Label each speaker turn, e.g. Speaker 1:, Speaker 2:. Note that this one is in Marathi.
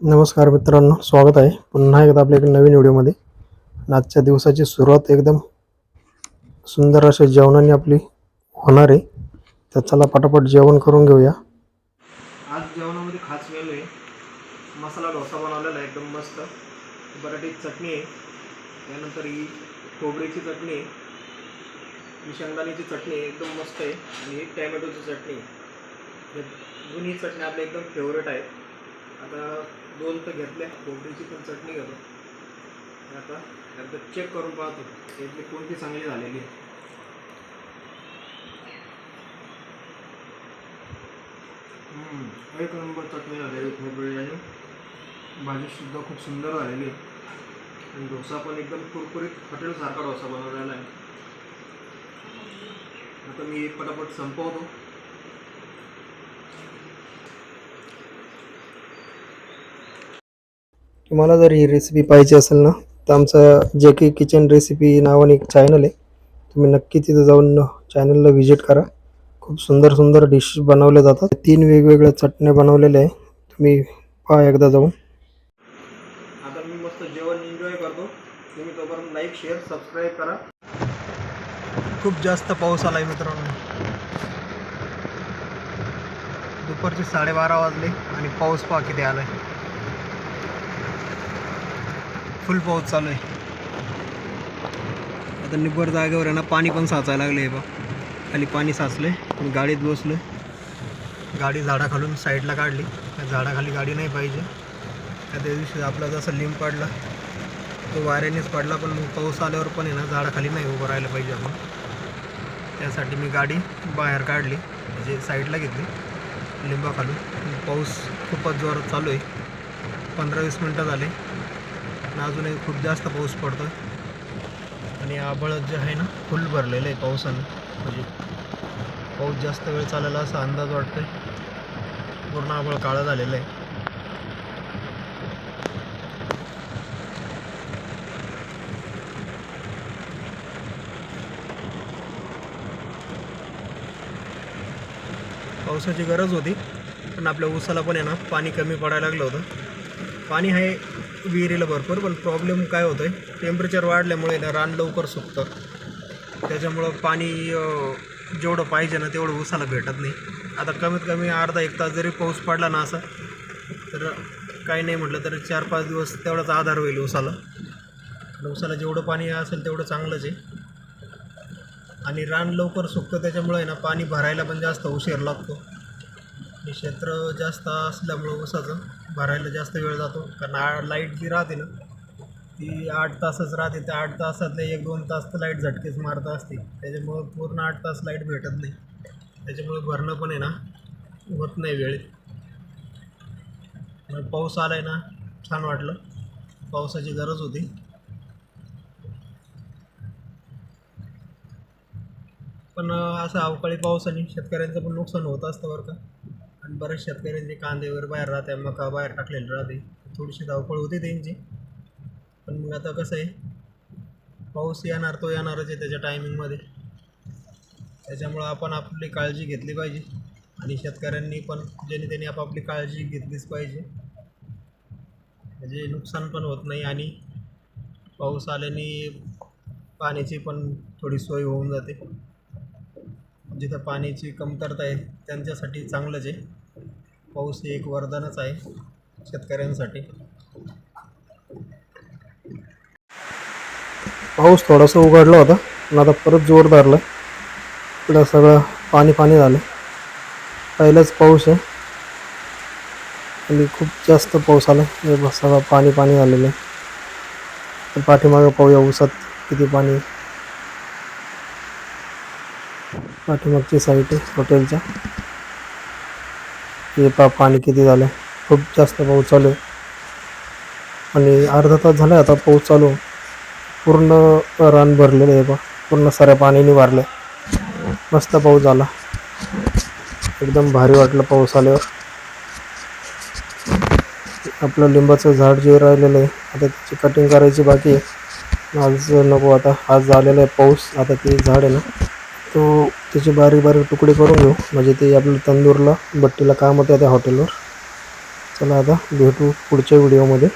Speaker 1: नमस्कार मित्रांनो स्वागत आहे. पुन्हा एकदा आपल्या एका नवीन व्हिडिओमध्ये. आजच्या दिवसाची सुरुवात एकदम सुंदर अशा जेवणाने आपली होणार आहे. तर चला पटापट जेवण करून घेऊया. आज जेवणामध्ये खास मेनू आहे. मसाला डोसा बनवलेला आहे एकदम मस्त. बटाटी चटणी आहे. त्यानंतर ही खोबरीची चटणी आहे. ही शेंगदाण्याची चटणी आहे एकदम मस्त आहे. आणि ही टॅमॅटोची चटणी आहे. दोन्ही चटणी आपल्या एकदम फेवरेट आहेत. दोन तर घेतल्या कोंबडीची पण चटणी घेतो. आता एकदा चेक करून पाहतो त्यातली कोणती चांगली झालेली आहे. एक नंबर चटणी झालेली खोबरी आणि भाजीसुद्धा खूप सुंदर झालेली आहे. आणि डोसा पण एकदम कुरकुरीत हॉटेलसारखा डोसा बनवलेला आहे. आता मी पटापट संपवतो. तुम्हाला जर ही रेसिपी पाहिजे असेल ना तर आमचं जे की किचन रेसिपी नावाने एक चॅनल आहे. तुम्ही नक्की तिथं जाऊन चॅनलला व्हिजिट करा. खूप सुंदर सुंदर डिश बनवल्या जातात. तीन वेगवेगळ्या चटण्या बनवलेल्या आहे. तुम्ही पहा एकदा जाऊन. आता मी मस्त जेवण एन्जॉय करतो. तुम्ही तोपर्यंत लाईक शेअर सबस्क्राईब करा. खूप जास्त पाऊस आला आहे मित्रांनो. दुपारचे साडेबारा वाजले आणि पाऊस पहा किती आला आहे फुल पाऊस चालू आहे. आता निब्बर जागेवर आहे ना पाणी पण साचायला लागलं आहे बा खाली पाणी साचले मी गाडीत बसलो गाडी झाडाखालून साईडला काढली. झाडाखाली गाडी नाही पाहिजे. त्या दिवशी आपला जसा लिंब पडला तो वाऱ्यानेच पडला पण मग पाऊस आल्यावर पण आहे ना झाडाखाली नाही उभं राहिलं पाहिजे आपण. त्यासाठी मी गाडी बाहेर काढली म्हणजे साईडला घेतली लिंबाखालून. पाऊस खूपच जोरात चालू आहे. पंधरा वीस मिनटं झाले. आणि अजूनही खूप जास्त पाऊस पडतो आणि आबळ जे आहे ना फुल भरलेलं आहे पावसानं. म्हणजे पाऊस जास्त वेळ चालायला असा अंदाज वाटतोय. पूर्ण आबळ काळं झालेलं आहे. पावसाची गरज होती पण आपल्या ऊसाला पण आहे ना पाणी कमी पडायला लागलं होतं. पाणी आहे विहिरीला भरपूर पण प्रॉब्लेम काय होतं आहे टेम्परेचर वाढल्यामुळे ना रान लवकर सुकतं. त्याच्यामुळं पाणी जेवढं पाहिजे ना तेवढं उसाला भेटत नाही. आता कमीत कमी अर्धा एक तास जरी पाऊस पडला ना असा तर काही नाही म्हटलं तर चार पाच दिवस तेवढाच आधार होईल उसाला. उसाला जेवढं पाणी असेल तेवढं चांगलंच आहे. आणि रान लवकर सुकतं त्याच्यामुळे आहे ना पाणी भरायला पण जास्त उशीर लागतो. आणि क्षेत्र जास्त असल्यामुळं उसाचं भरायला जास्त वेळ जातो. कारण आ लाइट जी राहते ना ती आठ तासच राहते. त्या आठ तासातले एक दोन तास तर लाइट झटकेच मारत असते. त्याच्यामुळं पूर्ण आठ तास लाइट भेटत नाही. त्याच्यामुळे भरणं पण आहे ना होत नाही वेळेत. पाऊस आला आहे ना छान वाटलं. पावसाची गरज होती. पण असं अवकाळी पावसाने शेतकऱ्यांचं पण नुकसान होत असतं बरं का. आणि बऱ्याच शेतकऱ्यांचे कांदे वगैरे बाहेर राहते मका बाहेर टाकलेले राहते थोडीशी धावपळ होते त्यांची. पण मग आता कसं आहे पाऊस येणार तो येणारच आहे त्याच्या टायमिंगमध्ये त्याच्यामुळं आपण आपली काळजी घेतली पाहिजे आणि शेतकऱ्यांनी पण ज्याने त्यांनी आपापली काळजी घेतलीच पाहिजे. म्हणजे नुकसान पण होत नाही आणि पाऊस आल्याने पाण्याची पण थोडी सोय होऊन जाते. जिथं पाण्याची कमतरता आहे त्यांच्यासाठी चांगलंच आहे. पाऊस हे एक वरदानच आहे शेतकऱ्यांसाठी. पाऊस थोडासा उघडला होता पण आता परत जोर धरला. इकडं सगळं पाणी पाणी झालं. पहिलाच पाऊस आहे. आणि खूप जास्त पाऊस आला. सगळं पाणी पाणी झालेलं आहे. तर पाठीमागं पाहूया ऊसात किती पाणी आहे. पाठीमागची साईड आहे हॉटेलच्या हे पा पाणी किती झालं? खूप जास्त पाऊस चालू आहे. आणि अर्धा तास झाला आता पाऊस चालू. पूर्ण रान भरलेलं आहे बा. पूर्ण साऱ्या पाण्याने भरलं मस्त पाऊस झाला. एकदम भारी वाटलं पाऊस आल्यावर. आपलं लिंबाचं झाड जे राहिलेलं आहे आता त्याची कटिंग करायची बाकी आहे. आज नको आता. आज झालेला आहे पाऊस. आता ते झाड आहे ना तो त्याचे बारीक बारीक तुकडे करून घेऊ. म्हणजे ते आपलं तंदूरला बट्टीला काम होतं त्या हॉटेलवर चला आता भेटू पुढच्या व्हिडिओमध्ये